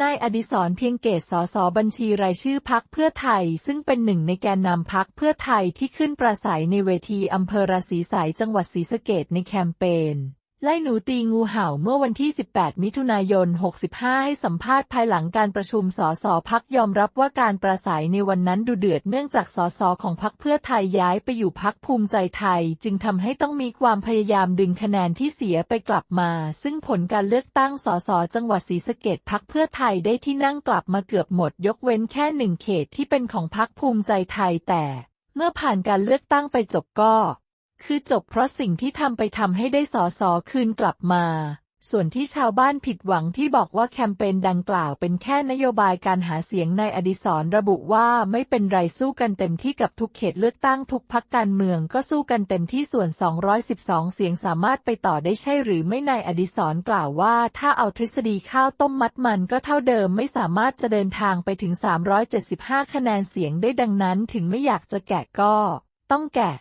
นายอดิศรเพียงเกตสสบัญชีรายชื่อพักเพื่อไทย ซึ่งเป็นหนึ่งในแกนนำพักเพื่อไทยที่ขึ้นปราศัยในเวทีอำเภอราศีสายจังหวัดศรีสะเกดในแคมเปญ ไล่หนูตีงูเห่าเมื่อวันที่ 18 มิถุนายน 65 ให้สัมภาษณ์ภายหลังการประชุมสสพักยอมรับว่าการปราศัยในวันนั้นดูเดือดเนื่องจากสสของพักเพื่อไทยย้ายไปอยู่พักภูมิใจไทย จึงทำให้ต้องมีความพยายามดึงคะแนนที่เสียไปกลับมา ซึ่งผลการเลือกตั้งสสจังหวัดศรีสะเกดพักเพื่อไทยได้ที่นั่งกลับมาเกือบหมด ยกเว้นแค่หนึ่งเขตที่เป็นของพักภูมิใจไทยแต่ เมื่อผ่านการเลือกตั้งไปจบก็ คือจบเพราะสิ่งที่ทำไปทำให้ได้สอสอคืนกลับมา ส่วนที่ชาวบ้านผิดหวังที่บอกว่าแคมเปญดังกล่าวเป็นแค่นโยบายการหาเสียงในอดิศรระบุว่าไม่เป็นไรสู้กันเต็มที่กับทุกเขตเลือกตั้งทุกพักการเมืองก็สู้กันเต็มที่ส่วน 212 เสียงสามารถไปต่อได้ใช่หรือไม่นายอดิศรกล่าวว่า ถ้าเอาทฤษฎีข้าวต้มมัดมันก็เท่าเดิมไม่สามารถจะเดินทางไปถึง 375 คะแนนเสียงได้ดังนั้น ถึงไม่อยากจะแกะก็ ต้องแกะ